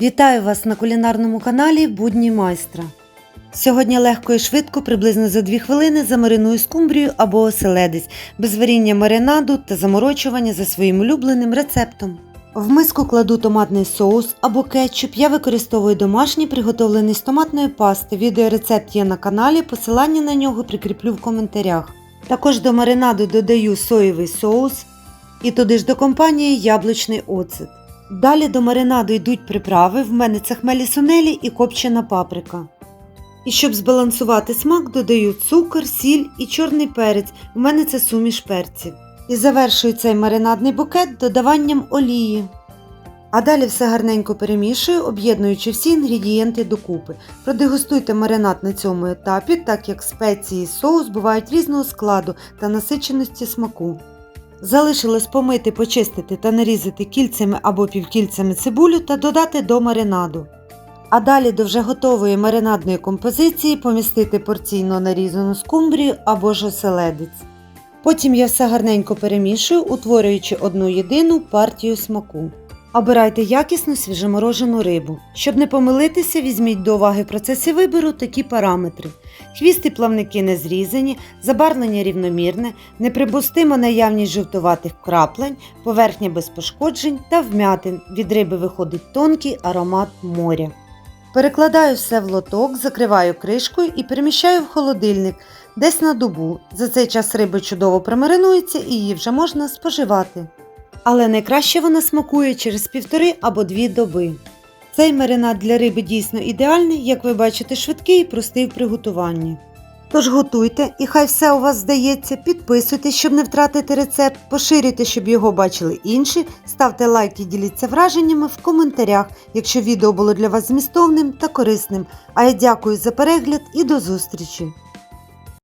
Вітаю вас на кулінарному каналі Будні майстра. Сьогодні легко і швидко, приблизно за 2 хвилини, замариную скумбрію або оселедець без варіння маринаду та заморочування за своїм улюбленим рецептом. В миску кладу томатний соус або кетчуп. Я використовую домашній, приготовлений з томатної пасти. Відеорецепт є на каналі, посилання на нього прикріплю в коментарях. Також до маринаду додаю соєвий соус і туди ж до компанії яблучний оцет. Далі до маринаду йдуть приправи, в мене це хмелі сунелі і копчена паприка. І щоб збалансувати смак, додаю цукор, сіль і чорний перець, в мене це суміш перців. І завершую цей маринадний букет додаванням олії. А далі все гарненько перемішую, об'єднуючи всі інгредієнти докупи. Продегустуйте маринад на цьому етапі, так як спеції і соус бувають різного складу та насиченості смаку. Залишилось помити, почистити та нарізати кільцями або півкільцями цибулю та додати до маринаду. А далі до вже готової маринадної композиції помістити порційно нарізану скумбрію або ж оселедець. Потім я все гарненько перемішую, утворюючи одну єдину партію смаку. Обирайте якісну свіжоморожену рибу. Щоб не помилитися, візьміть до уваги в процесі вибору такі параметри: хвіст плавники не зрізані, забарвлення рівномірне, неприпустима наявність жовтуватих краплень, поверхня без пошкоджень та вмятин. Від риби виходить тонкий аромат моря. Перекладаю все в лоток, закриваю кришкою і переміщаю в холодильник десь на добу. За цей час риба чудово промаринується і її вже можна споживати. Але найкраще вона смакує через півтори або дві доби. Цей маринад для риби дійсно ідеальний, як ви бачите, швидкий і простий в приготуванні. Тож готуйте і хай все у вас здається, підписуйтесь, щоб не втратити рецепт, поширюйте, щоб його бачили інші, ставте лайки, діліться враженнями в коментарях, якщо відео було для вас змістовним та корисним. А я дякую за перегляд і до зустрічі!